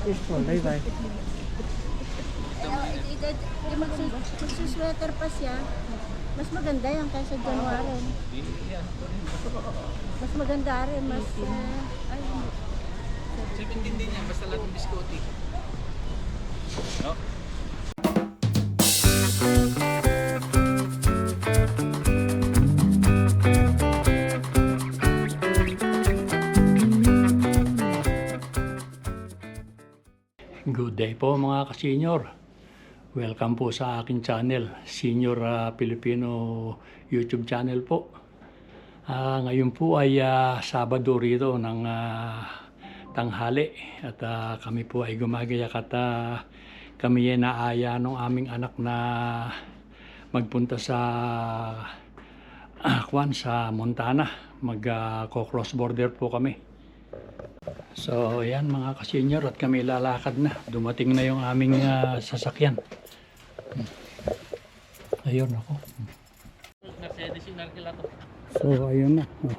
Peaceful, bye-bye. Eh, magsus- magsusweater pa siya. Mas maganda yan kaysa January. Mas maganda rin, mas... Uh, ay, 17 din yan, basta lahat ng biskoti. No? Day po mga ka-senior. Welcome po sa aking channel, Senior ah, Filipino YouTube channel po. Ah, ngayon po ay ah, Sabado rito ng ah, tanghali at ah, kami po ay gumagayak at ah, kami ay naaya ng aming anak na magpunta sa ah, Kwan sa Montana. Mag-cross border po kami. So, ayan mga kasenyor at kami lalakad na. Dumating na yung aming ah, sasakyan. Hmm. Ayun ako. Mercedes yung narkila to. So, ayun na. Oh.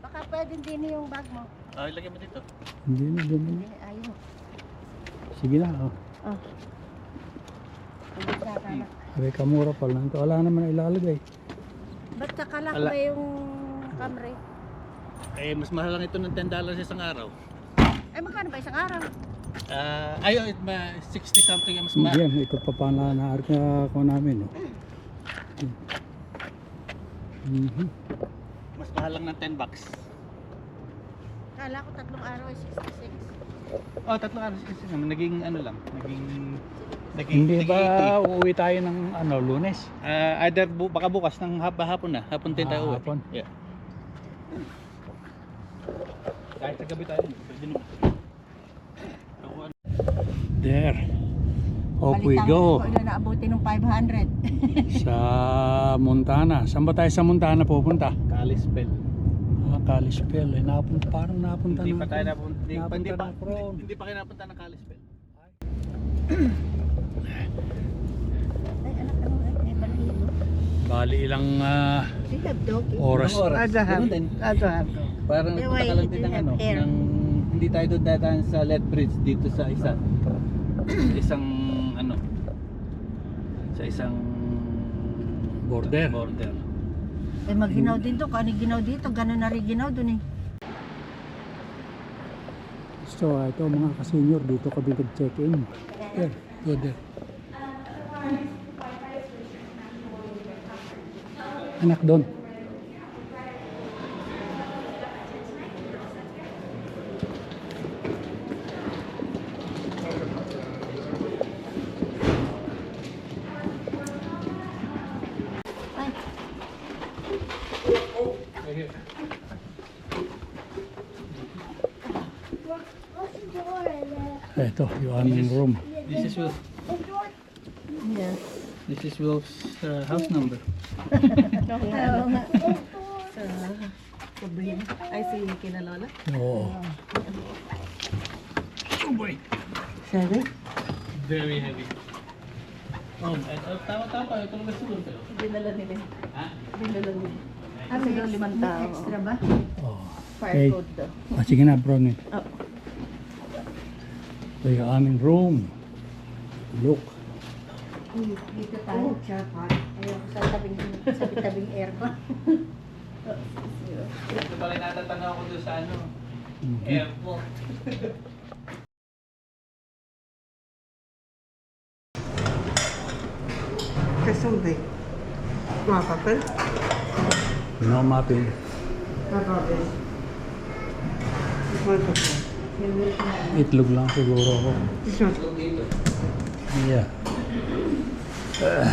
baka pwedeng din yung bag mo. Ah, ilagay mo dito. Hindi na, hindi na. Eh, ayun. Sige na. Oh. Oh. Hindi sa Sabi kamura pa lang. Ito, wala naman ilalagay. Ba't kakalak Ala. ba yung Camry? Eh, mas mahal lang ito ng 10 dollars isang araw. Ay, magkano ba isang araw? Ah, ayo, it ma 60 something ang mas mahal. Yan, ito pa pa na naarka ko namin. Oh. Mhm. Mas mahal lang ng 10 bucks. Kala ko tatlong araw ay 66. Oh, tatlo araw kasi naman naging ano lang, naging naging Hindi naging ba uuwi tayo ng ano, lunes? 80. Ah, either bu baka bukas ng hap hapon na, hapon din tayo Ah, uwi. hapon. Yeah. Kahit sa gabi tayo, pwede naman. There. Off we go. ko na naabuti ng 500. sa Montana. Saan ba tayo sa Montana pupunta? Kalispel. Ah, Kalispell. Eh, napunta, parang napunta Hindi na. pa tayo napunta, hindi, hindi pa, hindi, hindi pa kayo napunta ng Kalispel. Ano. Bali ilang ah, have dog? oras. Ganun din. Parang nagpunta ka why lang you din ng ano, ng, hindi tayo doon dadaan sa Lethbridge dito sa isa. isang ano, sa isang Border. border. Eh, maginaw din to. Yung ginaw dito, gano'n na rin ginaw dun eh. So, ah, ito mga ka-senior, dito kami nag-check-in. There, go there. Anak doon. Ay, Ito, yung aming room. This is Wolf. yes. This is Wolf's uh, house number. Oo nga. Ay, si kinalola. Oo. Oh boy. Sabi? Very heavy. Oh, eh, oh, tama-tama. Ito lang siguro. pero- Dinala nila. Ha? Dinala nila. Ah, daw limang tao. extra ba? Oh. Fire Okay. code daw. Ah, sige na, bro. Oh. Ito yung aming room. Look. Dito tayo. Ayoko sa tabing, sa tabing aircon. Ito pala natatanaw ko doon sa ano, Mhm. airport. Kasunday. Mga papel? No mapping. Mga papel. Mga papel. Itlog lang siguro ako. Yeah. Ah,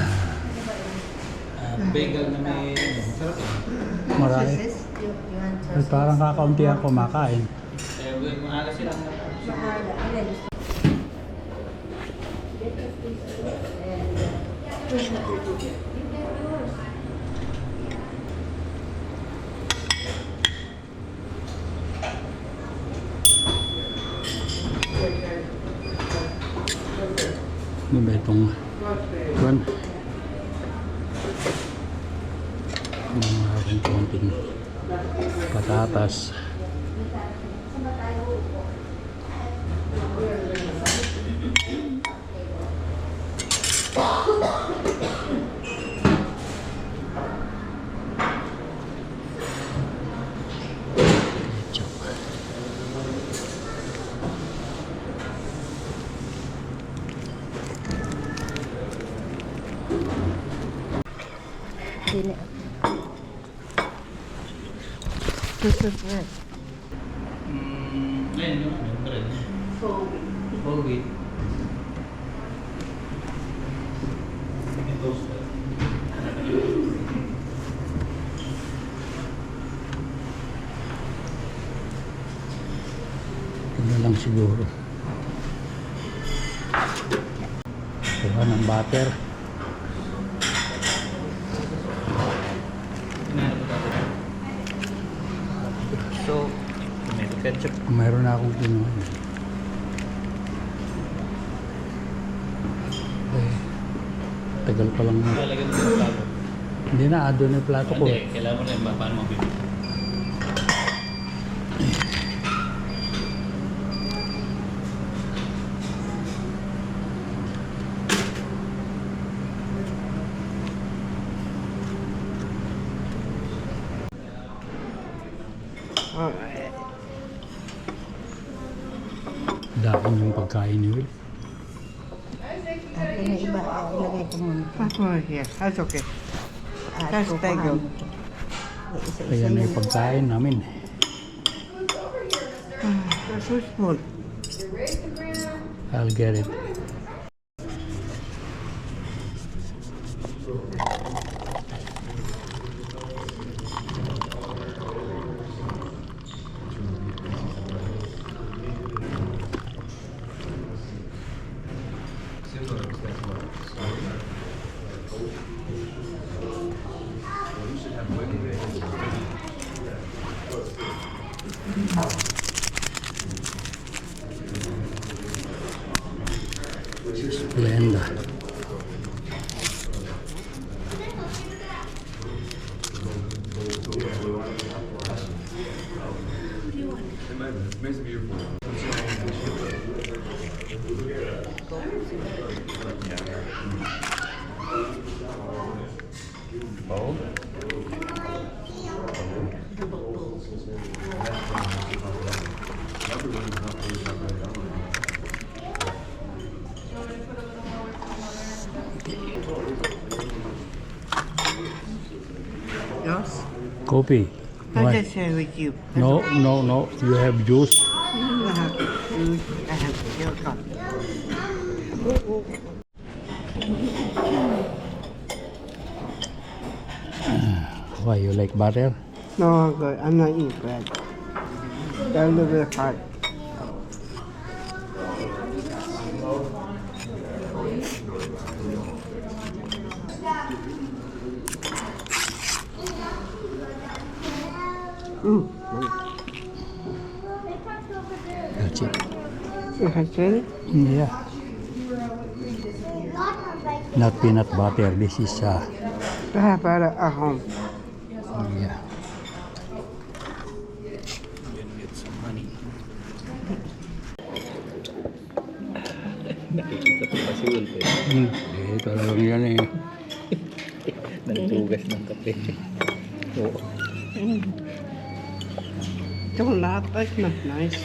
bagel na may ano, sarap eh. Marami. Ay, parang kakaunti ang kumakain. Eh, well, maalas sila. Mahala. Alin? Ano ba itong kuwan? Yung aking konting patatas. Ketchup. Is it. Mm, ayun, no? Meron rin. Whole wheat. Ito lang siguro. Kuha ng butter. Mayroon na akong kinuha. Eh, tagal pa lang. Lalagyan mo ng plato. Hindi na, ado na yung plato ko. Hindi, kailangan mo na yung paano mo That's okay. That's tayo. ko. Na yung pagkain namin. That's so small. I'll get it. Coffee. I'll Why? just share with you. No, no, no. You have juice. I have juice. I have. Why, you like butter? No, I'm good. I'm not eating bread. Got a little bit of heart. Mm. That's it. You have it? Yeah. Not peanut butter. This is, uh, butter at home. yeah. Get some money. Nakikita ko pa si Wolf eh. Hmm. Eh, talagang yan eh. Nagtugas ng kape. That's not nice.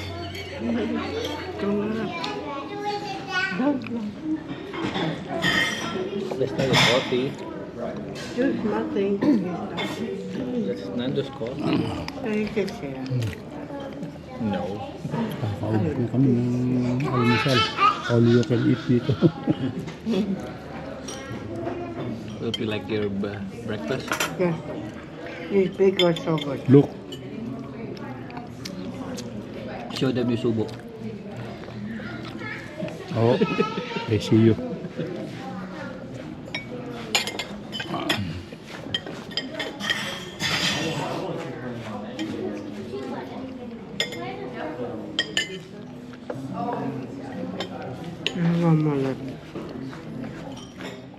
Don't laugh. Don't laugh. That's not your coffee. Just nothing. That's Nando's coffee. So you can share. No. Kakaubos na kami ng almusal. All you can eat dito. Hope you like your breakfast. Yeah. These big are so good. Look. Show them yung subo. Oh, I see you.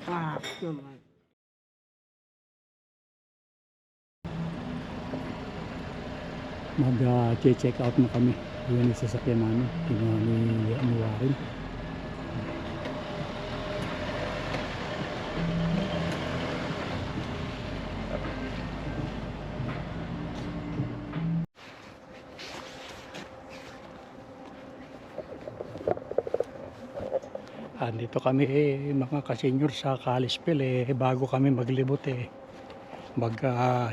Wow, so much. mag-check out na kami. Yun yung sasakyan namin. Kinuha ni, ni. Andito kami eh, mga kasenyor sa Kalispel eh, bago kami maglibot eh. Mag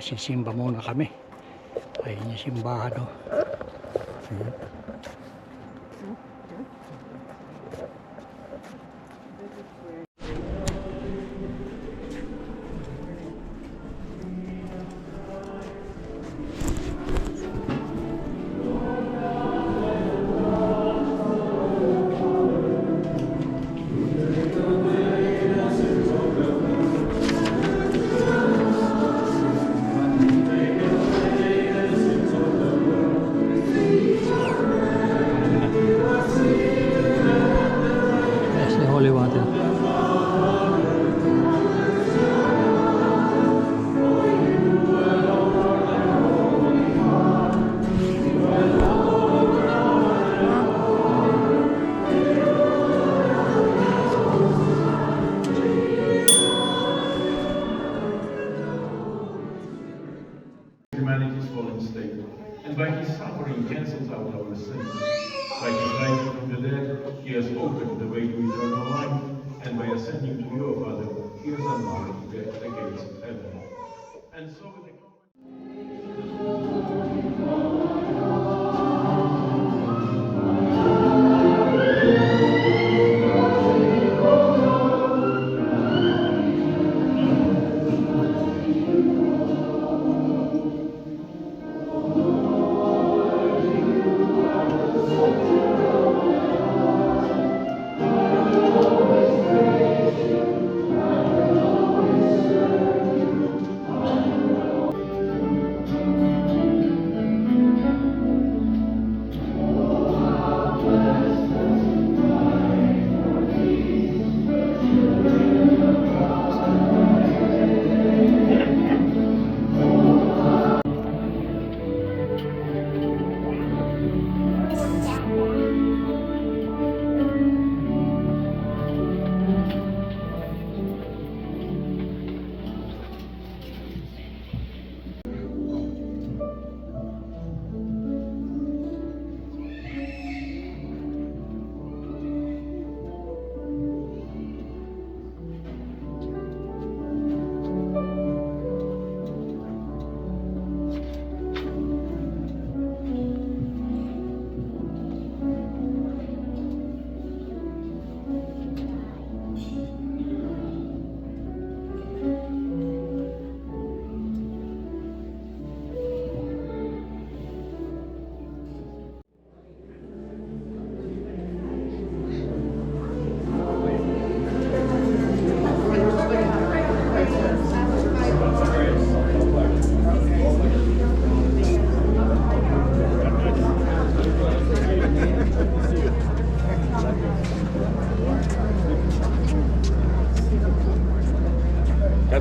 sisimba muna kami. Ayun yung simbahan oh. Ayan. Yes, the holy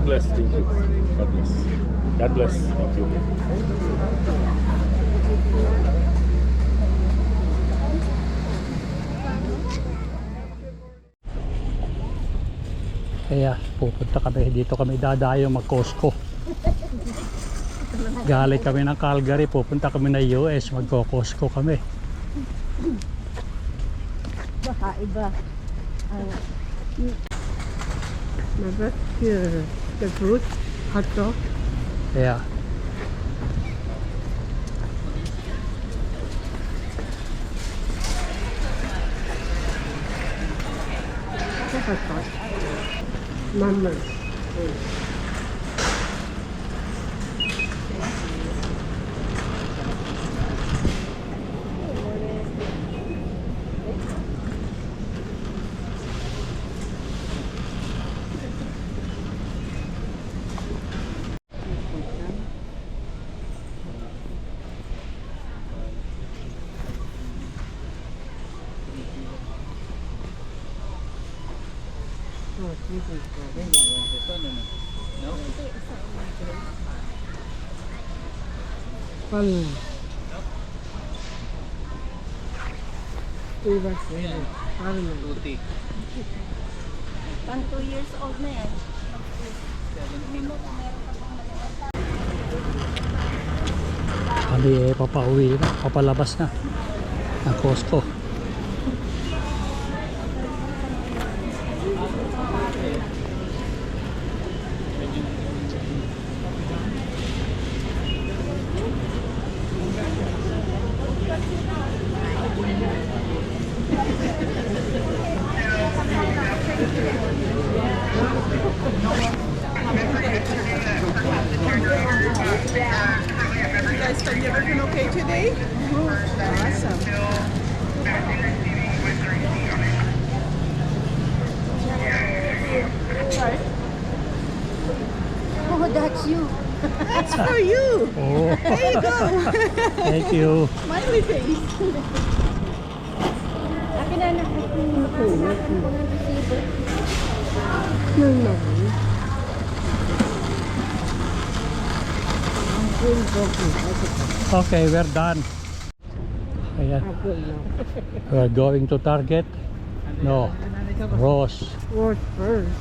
God bless. Thank you. God bless. God bless. Thank you. Kaya pupunta kami, dito kami dadayo mag Costco. Galing kami ng Calgary, pupunta kami na US, mag Costco kami. Baka iba. Never here. The fruit, hot dog. Yeah. hot dog. Mama. Pan. Two years old. Paano? Tuti. Pan two years old na yan. Kami eh, papauwi na, papalabas na ng Costco. Thank you. Smiley face. Akin na anak. Nakasanakan ko ng receiver. Yun na. Okay, we're done. Ayan. We're going to Target. No, Ross. What first?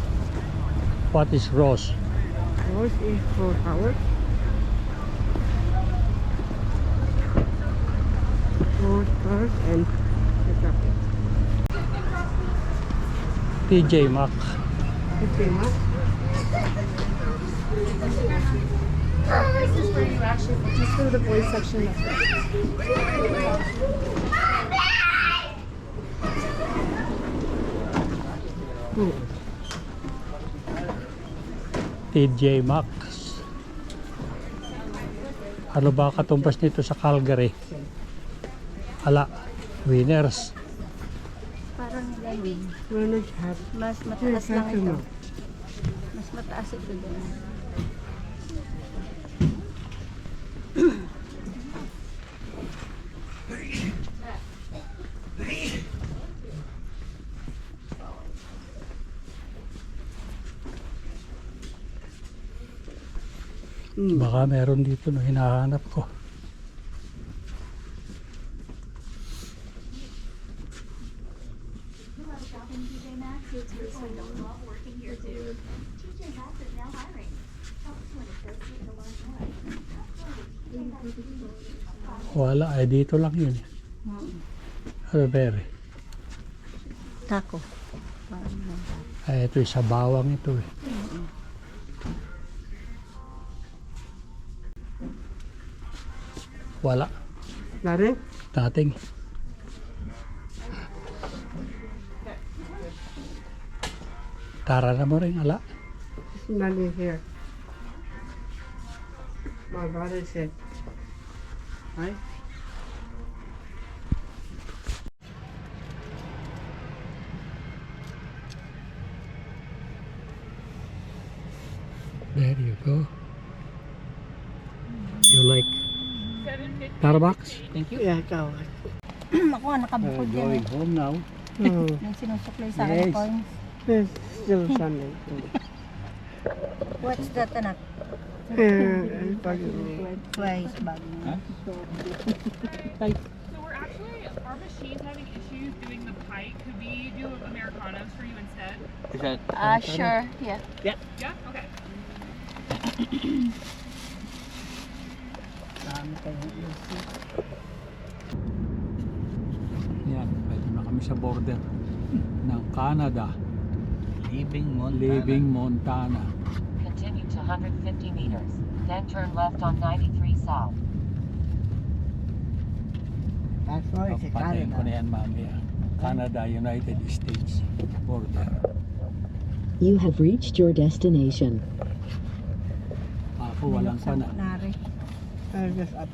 What is Ross? What is for Howard? First and TJ Maxx. Okay, ma? This is where you actually just go to the boys section. TJ Maxx. Ano ba katumbas nito sa Calgary? Ala, winners. Parang ganun. Manage hat. Mas mataas lang ito. Mas mataas ito doon. Baka meron dito na hinahanap ko. Wala, ay dito lang yun. eh. Ano. Parang ganun. Ay, ito sa bawang ito eh. Wala. Lari? Dating. Tara na mo rin, ala. Lari here. My brother said. Right? Starbucks? Thank you. Yeah, ikaw. Ako, nakabukod yan. eh. home now. Oh, Yung sinusuklay sa akin Yes. coins. it's still Sunday. What's that, anak? Eh, Twice bag. So we're actually, our machine's having issues doing the pike. Could we do Americanos for you instead? Is that Ah, sure. yeah. Yeah. Yeah? Okay. Yan, pwede na kami sa border ng Canada, Living Montana? Living Montana. Continue to 150 meters, then turn left on 93 south. That's why it's Papatayin ko na yan mamaya. Canada, United States border. You have reached your destination. Ako walang Sa kana. Nari. I just up